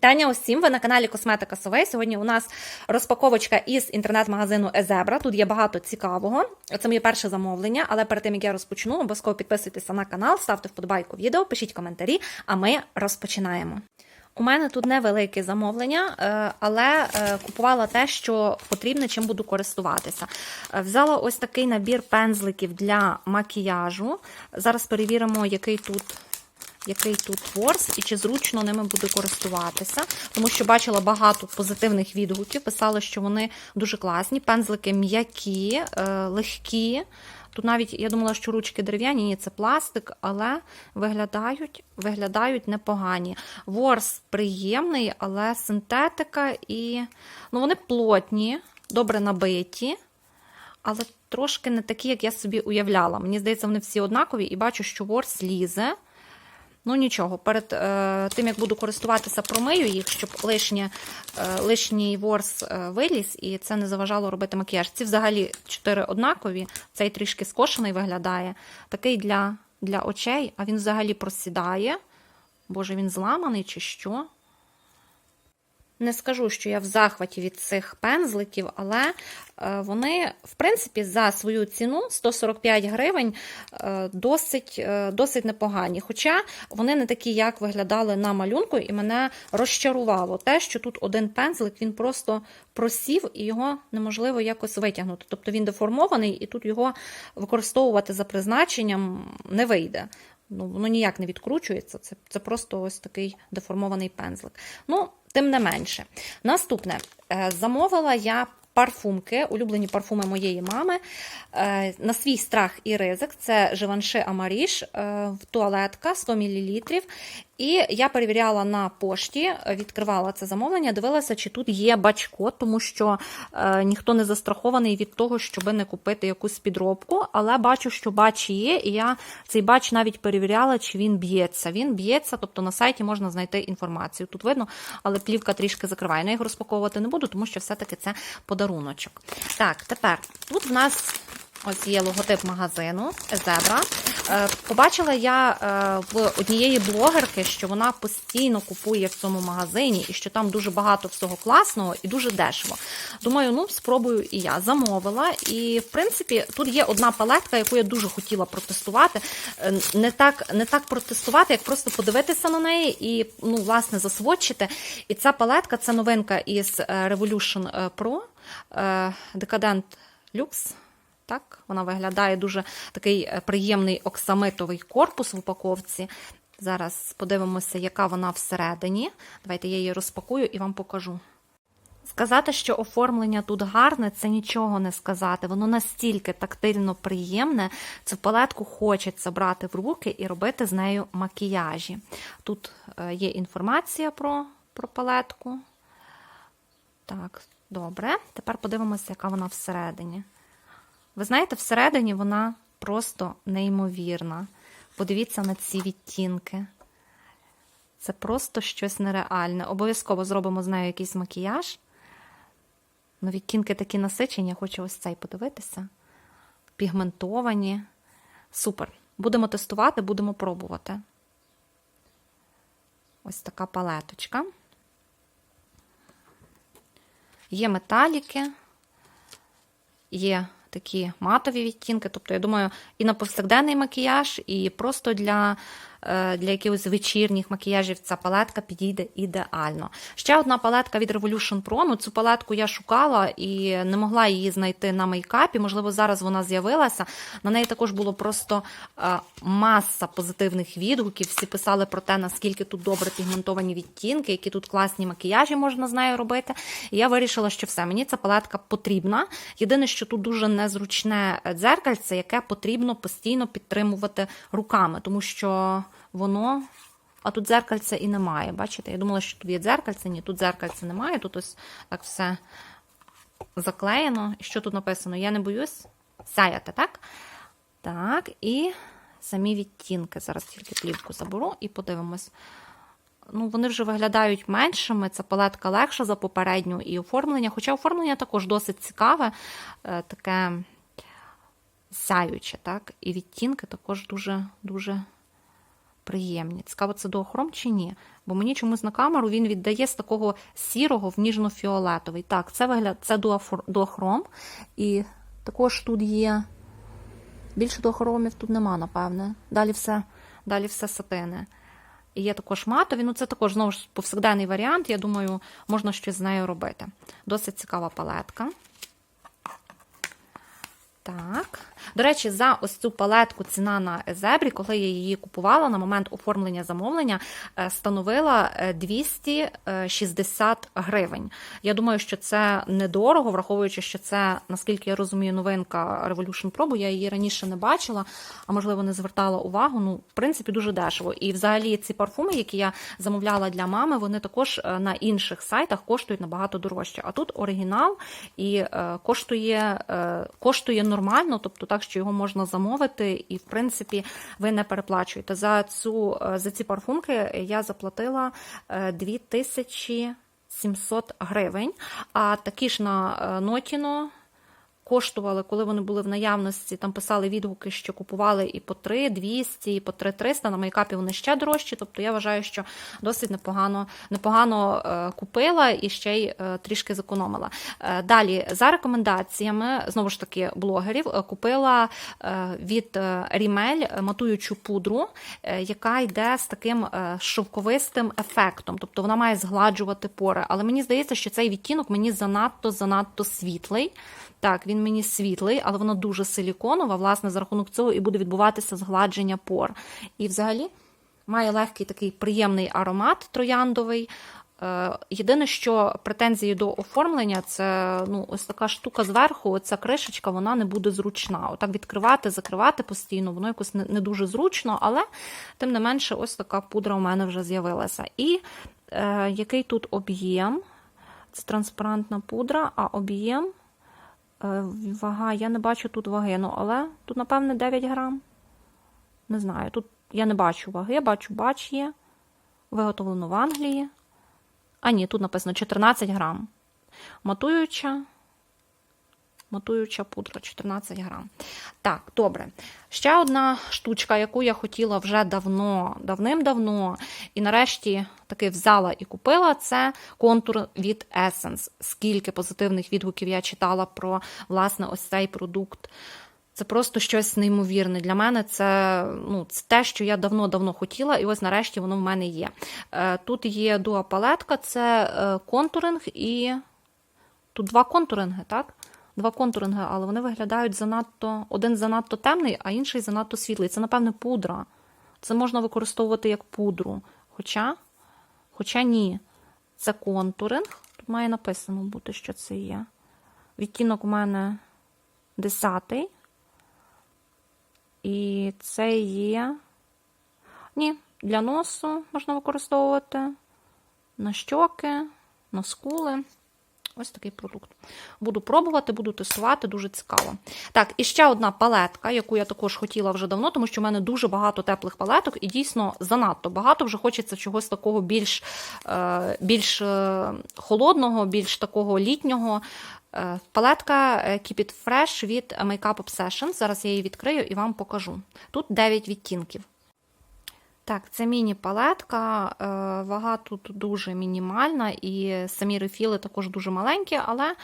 Вітання усім! Ви на каналі Косметика Совей. Сьогодні у нас розпаковочка із інтернет-магазину Езебра. Тут є багато цікавого. Це моє перше замовлення, але перед тим як я розпочну, обов'язково підписуйтеся на канал, ставте вподобайку відео, пишіть коментарі, а ми розпочинаємо. У мене тут невелике замовлення, е, але е, купувала те, що потрібно, чим буду користуватися. Е, Взяла ось такий набір пензликів для макіяжу. Зараз перевіримо, який тут який тут ворс і чи зручно ними буду користуватися, тому що бачила багато позитивних відгуків. Писали, що вони дуже класні. Пензлики м'які, е, легкі. Тут навіть я думала, що ручки дерев'яні, ні, це пластик, але виглядають виглядають непогані. Ворс приємний, але синтетика і ну, вони плотні, добре набиті, але трошки не такі, як я собі уявляла. Мені здається, вони всі однакові, і бачу, що ворс лізе. Ну нічого, перед е, тим, як буду користуватися, промию їх, щоб лишнє, е, лишній ворс е, виліз, і це не заважало робити макіяж. Ці взагалі чотири однакові, цей трішки скошений виглядає. Такий для, для очей, а він взагалі просідає. Боже, він зламаний чи що? Не скажу, що я в захваті від цих пензликів, але е, вони, в принципі, за свою ціну 145 гривень е, досить е, досить непогані. Хоча вони не такі, як виглядали на малюнку, і мене розчарувало те, що тут один пензлик він просто просів і його неможливо якось витягнути. Тобто він деформований, і тут його використовувати за призначенням не вийде. Ну, Воно ніяк не відкручується. Це це просто ось такий деформований пензлик. Ну, тим не менше. Наступне, замовила я парфумки, улюблені парфуми моєї мами. На свій страх і ризик це Живанши Амаріш, туалетка 100 мл. І я перевіряла на пошті, відкривала це замовлення, дивилася, чи тут є бачко, тому що е, ніхто не застрахований від того, щоб не купити якусь підробку. Але бачу, що бач є, і я цей бач навіть перевіряла, чи він б'ється. Він б'ється, тобто на сайті можна знайти інформацію. Тут видно, але плівка трішки закриває. Я його розпаковувати не буду, тому що все-таки це подаруночок. Так, тепер тут в нас. Ось є логотип магазину Зебра. Побачила я в однієї блогерки, що вона постійно купує в цьому магазині і що там дуже багато всього класного і дуже дешево. Думаю, ну спробую і я замовила. І, в принципі, тут є одна палетка, яку я дуже хотіла протестувати. Не так не так протестувати, як просто подивитися на неї і, ну, власне, засводчити. І ця палетка це новинка із Revolution Pro Decadent Luxe. Так, Вона виглядає дуже такий приємний оксамитовий корпус в упаковці. Зараз подивимося, яка вона всередині. Давайте я її розпакую і вам покажу. Сказати, що оформлення тут гарне, це нічого не сказати. Воно настільки тактильно приємне, цю палетку хочеться брати в руки і робити з нею макіяжі. Тут є інформація про, про палетку. Так, добре. Тепер подивимося, яка вона всередині. Ви знаєте, всередині вона просто неймовірна. Подивіться на ці відтінки. Це просто щось нереальне. Обов'язково зробимо з нею якийсь макіяж. Ну, відтінки такі насичені, я хочу ось цей подивитися. Пігментовані. Супер. Будемо тестувати, будемо пробувати. Ось така палеточка. Є металіки, є такі матові відтінки. Тобто, я думаю, і на повсякденний макіяж, і просто для для якихось вечірніх макіяжів ця палетка підійде ідеально. Ще одна палетка від Revolution Pro. Ну, Цю палетку я шукала і не могла її знайти на мейкапі. Можливо, зараз вона з'явилася. На неї також було просто маса позитивних відгуків. Всі писали про те, наскільки тут добре пігментовані відтінки, які тут класні макіяжі можна з нею робити. І я вирішила, що все, мені ця палетка потрібна. Єдине, що тут дуже незручне дзеркальце, яке потрібно постійно підтримувати руками, тому що воно. А тут дзеркальця і немає. Бачите? Я думала, що тут є дзеркальце, ні, тут дзеркальця немає, тут ось так все заклеєно. І що тут написано? Я не боюсь сяяти, так? Так, і самі відтінки. Зараз тільки плівку заберу і подивимось. Ну, Вони вже виглядають меншими. Ця палетка легша за попередню і оформлення. Хоча оформлення також досить цікаве, таке сяюче, так? І відтінки також дуже-дуже приємні. Цікаво, це дуохром чи ні? Бо мені чомусь на камеру він віддає з такого сірого в ніжно-фіолетовий. Так, це вигляд, це дуохром. І також тут є. Більше дуохромів тут нема, напевне. Далі все, далі все сатини. І є також матові. Ну, це також знову ж повсякденний варіант. Я думаю, можна щось з нею робити. Досить цікава палетка. Так. До речі, за ось цю палетку ціна на Езебрі, коли я її купувала на момент оформлення замовлення, е, становила е, 260 гривень. Я думаю, що це недорого, враховуючи, що це, наскільки я розумію, новинка Revolution Pro, бо я її раніше не бачила, а можливо не звертала увагу. Ну, в принципі, дуже дешево. І взагалі ці парфуми, які я замовляла для мами, вони також е, на інших сайтах коштують набагато дорожче. А тут оригінал і е, коштує, е, коштує нормально, тобто так, що його можна замовити, і в принципі ви не переплачуєте. За цю е, за ці парфумки я заплатила е, 2700 гривень. А такі ж на е, Нотіно коштували, коли вони були в наявності, там писали відгуки, що купували і по 3 200, і по 3 300, на мейкапі вони ще дорожчі. Тобто я вважаю, що досить непогано, непогано е, купила і ще й е, трішки зекономила. Е, Далі, за рекомендаціями, знову ж таки, блогерів, купила від Рімель матуючу пудру, яка йде з таким шовковистим ефектом. Тобто вона має згладжувати пори. Але мені здається, що цей відтінок мені занадто занадто світлий. Так, він мені світлий, але воно дуже силіконова. Власне, за рахунок цього і буде відбуватися згладження пор. І взагалі має легкий такий приємний аромат трояндовий. Е, Єдине, що претензії до оформлення, це ну, ось така штука зверху, ця кришечка, вона не буде зручна. Отак відкривати, закривати постійно, воно якось не, не дуже зручно, але тим не менше, ось така пудра у мене вже з'явилася. І е, який тут об'єм? Це транспарантна пудра, а об'єм. Е, Вага, я не бачу тут ваги, ну, але тут, напевне, 9 грам. Не знаю, тут я не бачу ваги, я бачу, бач є. Виготовлено в Англії. А ні, тут написано 14 грам. Матуюча. Матуюча пудра 14 грам. Так, добре. Ще одна штучка, яку я хотіла вже давно, давним-давно, і нарешті таки взяла і купила, це контур від Essence. Скільки позитивних відгуків я читала про власне ось цей продукт. Це просто щось неймовірне. Для мене це, ну, це те, що я давно-давно хотіла, і ось нарешті воно в мене є. Е, Тут є дуа палетка, це е, контуринг і. Тут два контуринги, так? Два контуринги, але вони виглядають занадто. Один занадто темний, а інший занадто світлий. Це, напевне, пудра. Це можна використовувати як пудру. Хоча, хоча ні, це контуринг. Тут має написано бути, що це є. Відтінок у мене 10. І це є. Ні, для носу можна використовувати на щоки, на скули. Ось такий продукт. Буду пробувати, буду тестувати, дуже цікаво. Так, і ще одна палетка, яку я також хотіла вже давно, тому що в мене дуже багато теплих палеток, і дійсно занадто багато. Вже хочеться чогось такого більш, е, більш е, холодного, більш такого літнього. Е, Палетка Keep It Fresh від Makeup Obsession. Зараз я її відкрию і вам покажу. Тут 9 відтінків. Так, це міні-палетка, е, вага тут дуже мінімальна, і самі рефіли також дуже маленькі, але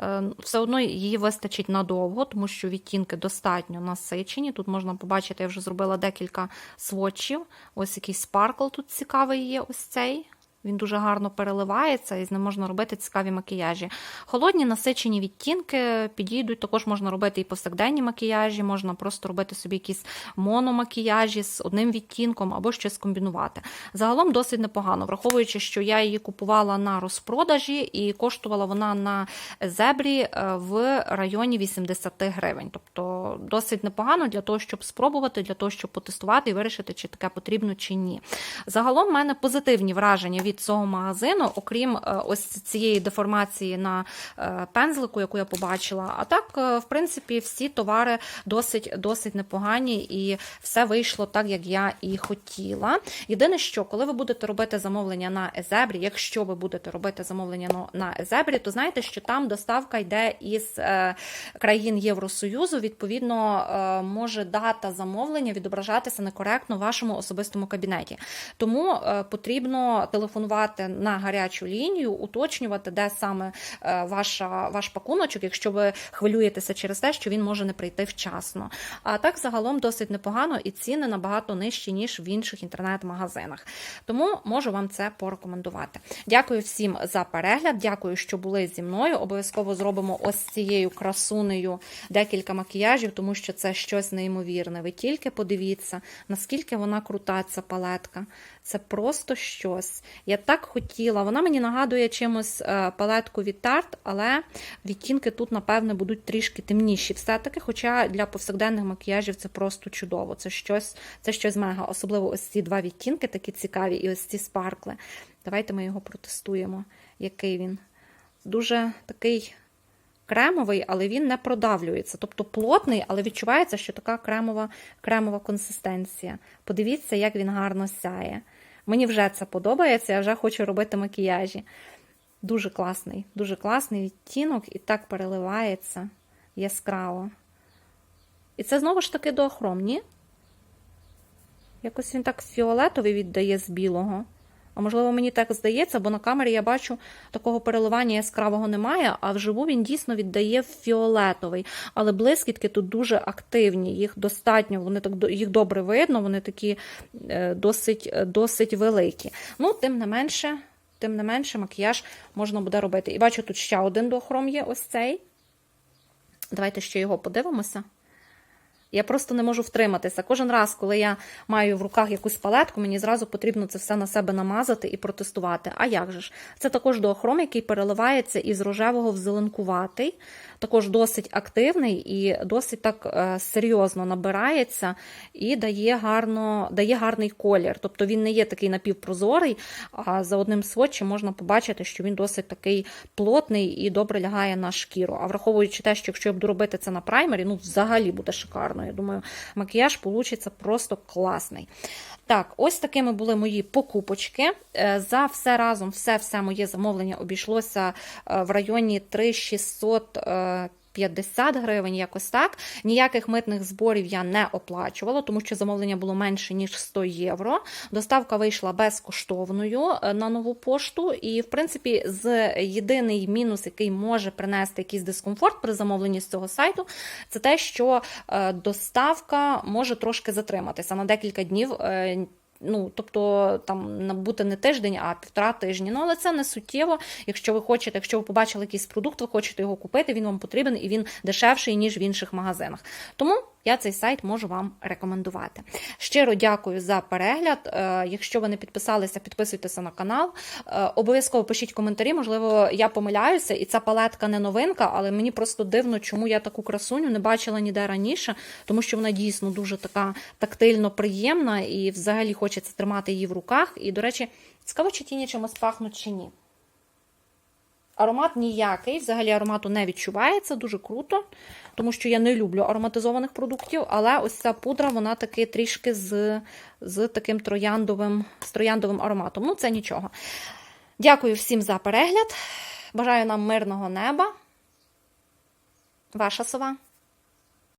е, все одно її вистачить надовго, тому що відтінки достатньо насичені. Тут можна побачити, я вже зробила декілька сводчів. Ось якийсь спаркл тут цікавий є, ось цей. Він дуже гарно переливається і з ним можна робити цікаві макіяжі. Холодні насичені відтінки підійдуть, також можна робити і повсякденні макіяжі, можна просто робити собі якісь мономакіяжі з одним відтінком або щось комбінувати. Загалом досить непогано, враховуючи, що я її купувала на розпродажі і коштувала вона на зебрі е, в районі 80 гривень. Тобто досить непогано для того, щоб спробувати, для того, щоб потестувати і вирішити, чи таке потрібно чи ні. Загалом в мене позитивні враження від від цього магазину, окрім е, ось цієї деформації на е, пензлику, яку я побачила. А так, е, в принципі, всі товари досить, досить непогані, і все вийшло так, як я і хотіла. Єдине, що коли ви будете робити замовлення на Езебрі, якщо ви будете робити замовлення на- Езебрі, то знаєте, що там доставка йде із країн Євросоюзу. Відповідно, може дата замовлення відображатися некоректно в вашому особистому кабінеті. Тому потрібно телефонувати на гарячу лінію, уточнювати, де саме е, ваша, ваш пакуночок, якщо ви хвилюєтеся через те, що він може не прийти вчасно. А так загалом досить непогано і ціни набагато нижчі, ніж в інших інтернет-магазинах. Тому можу вам це порекомендувати. Дякую всім за перегляд. Дякую, що були зі мною. Обов'язково зробимо ось цією красунею декілька макіяжів, тому що це щось неймовірне. Ви тільки подивіться, наскільки вона крута, ця палетка. Це просто щось. Я так хотіла. Вона мені нагадує чимось е, палетку від Tarte, але відтінки тут, напевне, будуть трішки темніші. Все-таки, хоча для повсякденних макіяжів це просто чудово. Це щось, це щось мега. Особливо ось ці два відтінки такі цікаві, і ось ці спаркли. Давайте ми його протестуємо. Який він? Дуже такий кремовий, але він не продавлюється. Тобто плотний, але відчувається, що така кремова, кремова консистенція. Подивіться, як він гарно сяє. Мені вже це подобається, я вже хочу робити макіяжі. Дуже класний, дуже класний відтінок і так переливається яскраво. І це знову ж таки доохром, ні? Якось він так фіолетовий віддає з білого. А можливо, мені так здається, бо на камері я бачу, такого переливання яскравого немає, а вживу він дійсно віддає фіолетовий. Але блискітки тут дуже активні, їх достатньо, вони так їх добре видно, вони такі е, досить, е, досить великі. Ну, тим не менше, тим не менше, макіяж можна буде робити. І бачу, тут ще один дохром є, ось цей. Давайте ще його подивимося. Я просто не можу втриматися. Кожен раз, коли я маю в руках якусь палетку, мені зразу потрібно це все на себе намазати і протестувати. А як же ж? Це також доохром, який переливається із рожевого в зеленкуватий, також досить активний і досить так е, серйозно набирається і дає, гарно, дає гарний колір. Тобто він не є такий напівпрозорий, а за одним сводчем можна побачити, що він досить такий плотний і добре лягає на шкіру. А враховуючи те, що якщо я буду робити це на праймері, ну взагалі буде шикарно. Я думаю, макіяж получиться просто класний. Так, ось такими були мої покупочки. Е, За все разом, все-все моє замовлення обійшлося е, в районі 3600 е, 50 гривень, якось так. Ніяких митних зборів я не оплачувала, тому що замовлення було менше, ніж 100 євро. Доставка вийшла безкоштовною е, на нову пошту. І, в принципі, з єдиний мінус, який може принести якийсь дискомфорт при замовленні з цього сайту, це те, що е, доставка може трошки затриматися на декілька днів. Ну, тобто там набути не тиждень, а півтора тижні. Ну, але це не суттєво. Якщо ви хочете, якщо ви побачили якийсь продукт, ви хочете його купити, він вам потрібен і він дешевший, ніж в інших магазинах. Тому я цей сайт можу вам рекомендувати. Щиро дякую за перегляд. Е, Якщо ви не підписалися, підписуйтеся на канал. Е, Обов'язково пишіть коментарі. Можливо, я помиляюся, і ця палетка не новинка, але мені просто дивно, чому я таку красуню не бачила ніде раніше, тому що вона дійсно дуже така тактильно приємна і взагалі хочеться тримати її в руках. І, до речі, цікаво, чи тіні чимось пахнуть чи ні. Аромат ніякий, взагалі аромату не відчувається, дуже круто, тому що я не люблю ароматизованих продуктів, але ось ця пудра, вона таки трішки з, з таким трояндовим, з трояндовим ароматом. Ну, це нічого. Дякую всім за перегляд. Бажаю нам мирного неба. Ваша сова.